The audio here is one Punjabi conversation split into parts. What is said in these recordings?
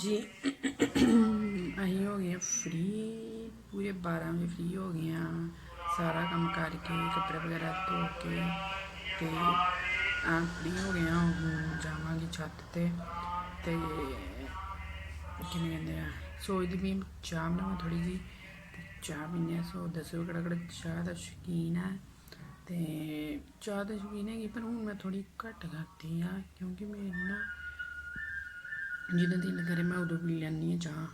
ਜੀ। ਅਸੀਂ ਹੋ ਗਏ ਫ੍ਰੀ ਪੂਰੇ 12 ਵਜੇ ਫ੍ਰੀ ਹੋ ਗਏ ਆ ਸਾਰਾ ਕੰਮ ਕਰਕੇ, ਕੱਪੜੇ ਵਗੈਰਾ ਧੋ ਕੇ ਤੇ ਆ ਫ੍ਰੀ ਹੋ ਗਏ ਆ ਹੁਣ ਜਾਵਾਂਗੇ ਛੱਤ ਤੇ ਤੇ ਕਿਵੇਂ ਕਹਿੰਦੇ ਆ, ਸੋਚਦੀ ਵੀ ਚਾਹ ਬਣਾਵਾਂ ਥੋੜੀ ਜੀ ਚਾਹ ਪੀਨੇ ਆ ਸੋ ਦੱਸੋ ਕਿਹੜਾ ਕਿਹੜਾ ਚਾਹ ਦਾ ਸ਼ੌਕੀਨ ਆ। ਤੇ ਚਾਹ ਦਾ ਸ਼ੌਕੀਨ ਹੈਗੀ, ਪਰ ਹੁਣ ਮੈਂ ਥੋੜੀ ਘੱਟ ਕਰਤੀ ਆ ਕਿਉਂਕਿ ਮੇਰੇ ਨਾ ਜਦੋਂ ਦਿਲ ਕਰੇ ਮੈਂ ਉਦੋਂ ਪੀ ਲੈਂਦੀ ਹਾਂ ਚਾਹ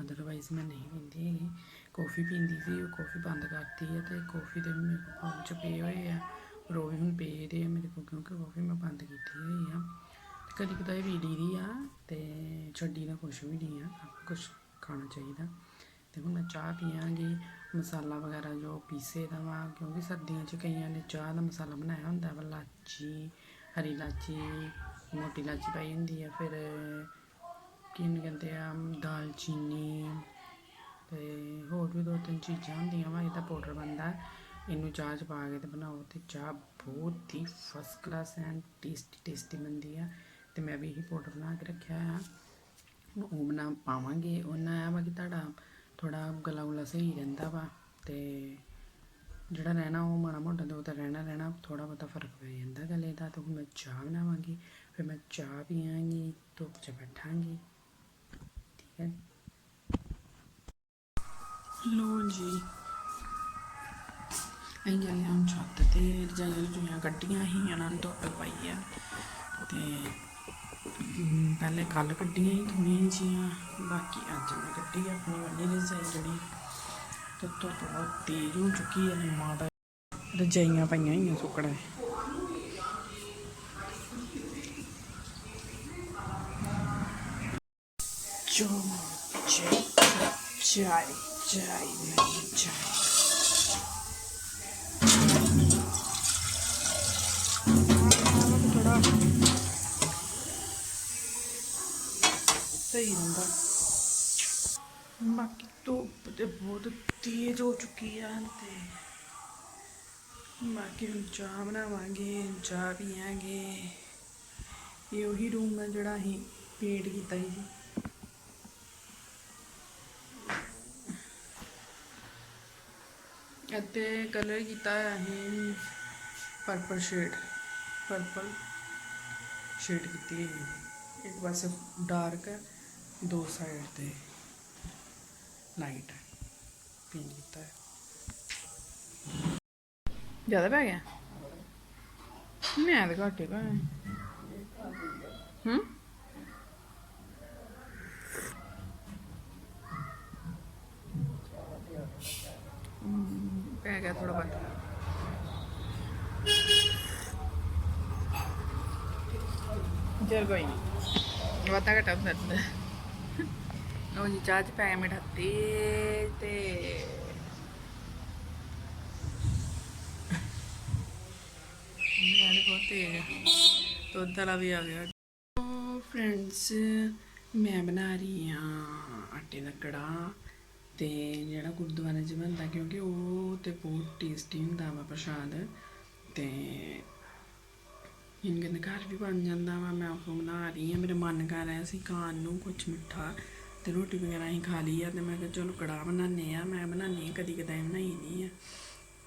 ਅਦਰਵਾਈਜ਼ ਮੈਂ ਨਹੀਂ ਪੀਂਦੀ ਹੈਗੀ। ਕੌਫੀ ਪੀਂਦੀ ਸੀ, ਉਹ ਕੌਫੀ ਬੰਦ ਕਰਤੀ ਹੈ ਤੇ ਕੌਫੀ ਦੇ ਮੇਰੇ ਕੋਲ ਪੰਜ ਪਏ ਹੋਏ ਆ। ਪਰ ਉਹ ਵੀ ਹੁਣ ਪਏ ਦੇ ਆ ਮੇਰੇ ਕੋਲ, ਕਿਉਂਕਿ ਕੌਫੀ ਮੈਂ ਬੰਦ ਕੀਤੀ ਹੋਈ ਆ। ਤੇ ਕਦੀ ਕਦਾਈ ਵੀ ਦੀ ਦੀ ਆ ਤੇ ਛੱਡੀ ਦਾ ਕੁਛ ਵੀ ਨਹੀਂ ਆ, ਸਭ ਕੁਛ ਖਾਣਾ ਚਾਹੀਦਾ। ਤੇ ਹੁਣ ਮੈਂ ਚਾਹ ਪੀਆਂਗੀ, ਮਸਾਲਾ ਵਗੈਰਾ ਜੋ ਪੀਸੇ ਦਾ ਵਾ, ਕਿਉਂਕਿ ਸਰਦੀਆਂ 'ਚ ਕਈਆਂ ਨੇ ਚਾਹ ਦਾ ਮਸਾਲਾ ਬਣਾਇਆ ਹੁੰਦਾ ਵਾ, ਲਾਚੀ, ਹਰੀ ਇਲਾਚੀ ਮੋਟੀ ਇਲਾਚੀ ਪਾਈ ਹੁੰਦੀ ਆ, ਫਿਰ ਕਿਹਨੂੰ ਕਹਿੰਦੇ ਆ ਦਾਲਚੀਨੀ ਤੇ ਹੋਰ ਵੀ ਦੋ ਤਿੰਨ ਚੀਜ਼ਾਂ ਹੁੰਦੀਆਂ ਵਾ ਇਹਦਾ ਪਾਊਡਰ ਬਣਦਾ। ਇਹਨੂੰ ਚਾਹ ਚ ਪਾ ਕੇ ਤੇ ਬਣਾਓ ਤੇ ਚਾਹ ਬਹੁਤ ਹੀ first class and tasty tasty ਬਣਦੀ ਆ। ਤੇ ਮੈਂ ਵੀ ਇਹੀ ਪਾਊਡਰ ਬਣਾ ਕੇ ਰੱਖਿਆ ਆ। ਉਹ ਬਣਾ ਪਾਵਾਂਗੇ। ਉਹਨਾਂ ਆ ਵਾ ਕਿ ਤੁਹਾਡਾ ਥੋੜਾ ਗਲਾ ਗੁਲਾ ਸਹੀ ਰਹਿੰਦਾ ਵਾ ਤੇ ਜਿਹੜਾ ਰਹਿਣਾ ਉਹ ਮਾੜਾ ਮੋਟਾ ਦੋ ਤਾਂ ਰਹਿਣਾ ਰਹਿਣਾ ਥੋੜਾ ਬਹੁਤਾ ਫ਼ਰਕ ਪੈ ਜਾਂਦਾ ਗਲੇ ਦਾ ਤੇ ਹੁਣ ਮੈਂ ਚਾਹ ਬਣਾਵਾਂਗੀ। ਫਿਰ ਮੈਂ ਚਾਹ ਪੀਵਾਂਗੀ ਧੁੱਪ 'ਚ ਬੈਠਾਂਗੀ। ਲੋ ਜੀ। ਅਸੀਂ ਚੱਲੇ ਹਾਂ ਛੱਤ ਤੇ, ਰਜਾਈਆਂ ਰਜੂਈਆਂ ਕੱਢੀਆਂ ਸੀ ਉਹਨਾਂ ਨੇ ਧੁੱਪ ਪਾਈ ਆ। ਤੇ ਪਹਿਲੇ ਕੱਲ ਕੱਢੀਆਂ ਹੀ ਥੋੜੀਆਂ ਜੀਆਂ ਬਾਕੀ ਅੱਜ ਮੈਂ ਕੱਢੀ ਆਪਣੀ ਵਾਲੀ ਰਜਾਈ ਜਿਹੜੀ। ਤੇ ਧੁੱਪ ਬਹੁਤ ਤੇਜ਼ ਹੋ ਚੁੱਕੀ ਹੈ ਮਾਤਾ ਰਜਾਈਆਂ ਪਈਆਂ ਹੋਈਆਂ ਸੁੱਕਣਾ। ਸਹੀ ਹੁੰਦਾ ਬਾਕੀ ਧੁੱਪ ਤੇ ਬਹੁਤ ਤੇਜ਼ ਹੋ ਚੁੱਕੀ ਆ ਤੇ। ਬਾਕੀ ਹੁਣ ਚਾਹ ਬਣਾਵਾਂਗੇ, ਚਾਹ ਪੀਵਾਂਗੇ ਇਹ ਉਹੀ ਰੂਮ ਹੈ ਜਿਹੜਾ ਅਸੀਂ ਪੇਂਟ ਕੀਤਾ ਸੀ। ਜੀ ਕਲਰ ਕੀਤਾ ਹੈ ਅਸੀਂ ਪਰਪਲ ਸ਼ੇਡ ਪਰਪਲ ਸ਼ੇਡ ਕੀਤੀ ਹੈ ਇੱਕ ਪਾਸੇ ਡਾਰਕ ਹੈ, ਦੋ ਸਾਈਡ ਤੇ ਲਾਈਟ ਹੈ ਪੇਂਟ ਕੀਤਾ ਹੈ ਜ਼ਿਆਦਾ ਪੈ ਗਿਆ? ਮੈਂ ਤਾਂ ਘੱਟ ਹੀ ਪਾਇਆ ਹੂੰ? ਪੈ ਗਿਆ ਥੋੜਾ ਬਹੁਤ। ਚਲ ਕੋਈ ਨਹੀਂ ਵਾਤਾ ਘਟਾ ਹੁੰਦਾ ਲੋ ਜੀ ਚਾਹ ਚ ਪੈ ਗਿਆ ਮਿੱਠਾ। ਤੇਜ਼ ਤੇ ਮੇਰੇ ਕੋਲ ਦੁੱਧ ਵਾਲਾ ਵੀ ਆ ਗਿਆ। ਫਰੈਂਡਸ ਮੈਂ ਬਣਾ ਰਹੀ ਹਾਂ ਆਟੇ ਦਾ ਕੜਾ ਤੇ ਜਿਹੜਾ ਗੁਰਦੁਆਰੇ 'ਚ ਬਣਦਾ, ਕਿਉਂਕਿ ਉਹ ਤੇ ਬਹੁਤ ਟੇਸਟੀ ਹੁੰਦਾ ਵਾ ਪ੍ਰਸ਼ਾਦ ਤੇ ਇਹਨਾਂ ਦੇ ਘਰ ਵੀ ਬਣ ਜਾਂਦਾ ਵਾ, ਮੈਂ ਉਹ ਬਣਾ ਰਹੀ ਹਾਂ, ਮੇਰਾ ਮਨ ਕਰ ਰਿਹਾ ਸੀ ਖਾਣ ਨੂੰ ਕੁਝ ਮਿੱਠਾ ਤੇ ਰੋਟੀ ਵਗੈਰਾ ਹੀ ਖਾ ਲਈ ਆ ਤੇ ਮੈਂ ਕਿਹਾ ਚਲੋ ਕੜਾ ਬਣਾਉਂਦੇ ਆ ਮੈਂ ਬਣਾਉਂਦੀ ਹਾਂ, ਕਦੀ ਕਦਾਈ ਬਣਾਈ ਨਹੀਂ ਆ।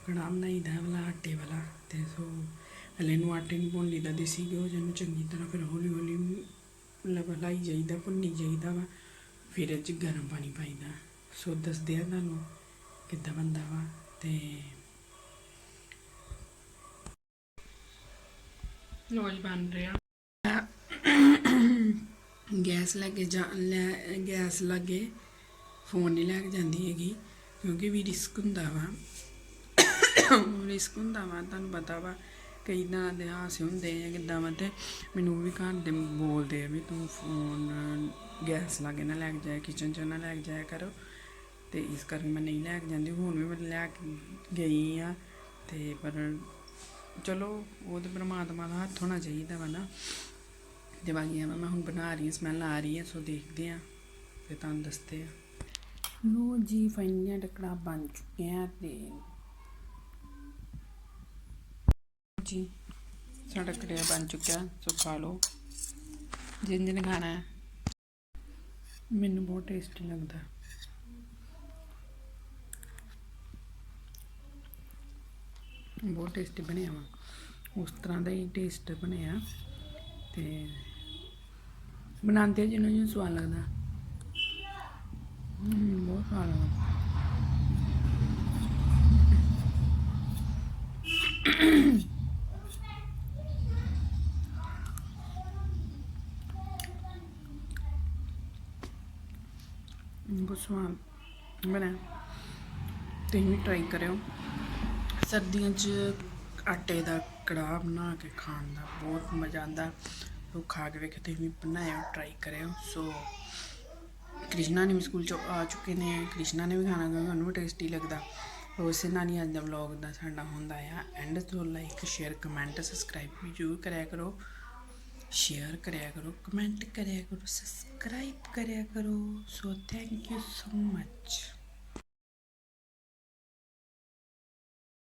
ਕੜਾ ਬਣਾਈਦਾ ਵਾਲਾ, ਆਟੇ ਵਾਲਾ ਤੇ ਸੋ ਹਲੇ ਨੂੰ ਆਟੇ ਨੂੰ ਭੁੰਨ ਲਈਦਾ ਦੇਸੀ ਘਿਓ ਜਿਹਨੂੰ ਚੰਗੀ ਤਰ੍ਹਾਂ ਫਿਰ ਹੌਲੀ ਹੌਲੀ ਮਤਲਬ ਹਲਾਈ ਜਾਈਦਾ, ਭੁੰਨੀ ਜਾਈਦਾ ਵਾ, ਫਿਰ ਇਹ 'ਚ ਗਰਮ ਪਾਣੀ ਪਾਈਦਾ। ਸੋ ਦੱਸਦੇ ਆ ਤੁਹਾਨੂੰ ਕਿੱਦਾਂ ਬੰਦਾ ਵਾ ਤੇ ਲੋਜ ਬਣ ਰਿਹਾ। ਗੈਸ ਲੱਗੇ ਜਾ ਲੈ ਗੈਸ ਲੱਗੇ ਫੋਨ ਨਹੀਂ ਲੈ ਕੇ ਜਾਂਦੀ ਹੈਗੀ ਕਿਉਂਕਿ ਵੀ ਰਿਸਕ ਹੁੰਦਾ ਵਾ। ਰਿਸਕ ਹੁੰਦਾ ਵਾ ਤੁਹਾਨੂੰ ਪਤਾ ਵਾ ਕਈ ਤਰ੍ਹਾਂ ਦੇ ਹਾਸੇ ਹੁੰਦੇ ਆ ਕਿੱਦਾਂ ਵਾ ਤੇ ਮੈਨੂੰ ਵੀ ਘਰ ਦੇ ਬੋਲਦੇ ਆ ਵੀ ਤੂੰ ਫੋਨ ਗੈਸ ਲਾਗੇ ਨਾ ਲੈ ਕੇ ਜਾਇਆ ਕਿਚਨ 'ਚ ਨਾ ਲੈ ਕੇ ਜਾਇਆ ਕਰੋ। ਤੇ ਇਸ ਕਰਕੇ ਮੈਂ ਨਹੀਂ ਲੈ ਕੇ ਜਾਂਦੀ, ਹੁਣ ਵੀ ਮੈਂ ਲੈ ਕੇ ਗਈ ਆ ਤੇ ਪਰ ਚਲੋ ਉਹ ਤੇ ਪਰਮਾਤਮਾ ਦਾ ਹੱਥ ਹੋਣਾ ਚਾਹੀਦਾ ਵਾ ਨਾ। ਤੇ ਬਾਕੀ ਐਵੇਂ ਮੈਂ ਹੁਣ ਬਣਾ ਰਹੀ ਹਾਂ ਸਮੈਲ ਆ ਰਹੀ ਹੈ, ਸੋ ਦੇਖਦੇ ਆ ਤੇ ਤੁਹਾਨੂੰ ਦੱਸਦੇ ਆ ਲੋ ਜੀ, ਫਾਈਨਲ ਟਕੜਾ ਬਣ ਚੁੱਕਿਆ ਤੇ ਜੀ, ਸਾਡਾ ਕੜਿਆ ਬਣ ਚੁੱਕਿਆ, ਸੋ ਖਾ ਲਓ। ਜਿੰਨ ਜਿੰਨ ਖਾਣਾ ਹੈ, ਮੈਨੂੰ ਬਹੁਤ ਟੇਸਟੀ ਲੱਗਦਾ। ਬਹੁਤ ਟੇਸਟੀ ਬਣਿਆ ਵਾ। ਉਸ ਤਰ੍ਹਾਂ ਦਾ ਹੀ ਟੇਸਟ ਬਣਿਆ। ਤੇ ਬਣਾਉਂਦੇ ਜਿਹਨੂੰ ਜਿਹਨੂੰ ਸਵਾਦ ਲੱਗਦਾ। ਬਹੁਤ ਸਵਾਦ ਲੱਗਦਾ। ਬਹੁਤ ਸਵਾਦ ਬਣਿਆ। ਤੁਸੀਂ ਵੀ ਟਰਾਈ ਕਰਿਓ। ਸਰਦੀਆਂ 'ਚ ਆਟੇ ਦਾ ਕੜਾਹ ਬਣਾ ਕੇ ਖਾਣ ਦਾ ਬਹੁਤ ਮਜ਼ਾ ਆਉਂਦਾ। ਉਹ ਖਾ ਕੇ ਵੇਖੇ ਤੁਸੀਂ ਵੀ ਬਣਾਇਓ ਟਰਾਈ ਕਰਿਓ। ਸੋ ਕ੍ਰਿਸ਼ਨਾ ਨੇ ਵੀ ਸਕੂਲ ਚੋਂ ਆ ਚੁੱਕੇ ਨੇ। ਕ੍ਰਿਸ਼ਨਾ ਨੇ ਵੀ ਖਾਣਾ ਕਿਉਂਕਿ ਉਹਨੂੰ ਵੀ ਟੇਸਟੀ ਲੱਗਦਾ। ਉਸੇ ਨਾਲ ਹੀ ਅੱਜ ਦਾ ਵਲੌਗ ਦਾ ਸਾਡਾ ਹੁੰਦਾ ਆ। ਐਂਡ ਤੋਂ ਲਾਈਕ ਸ਼ੇਅਰ ਕਮੈਂਟ ਸਬਸਕ੍ਰਾਈਬ ਵੀ ਜ਼ਰੂਰ ਕਰਿਆ ਕਰੋ। ਸ਼ੇਅਰ ਕਰਿਆ ਕਰੋ ਕਮੈਂਟ ਕਰਿਆ ਕਰੋ ਸਬਸਕ੍ਰਾਈਬ ਕਰਿਆ ਕਰੋ। So thank you so much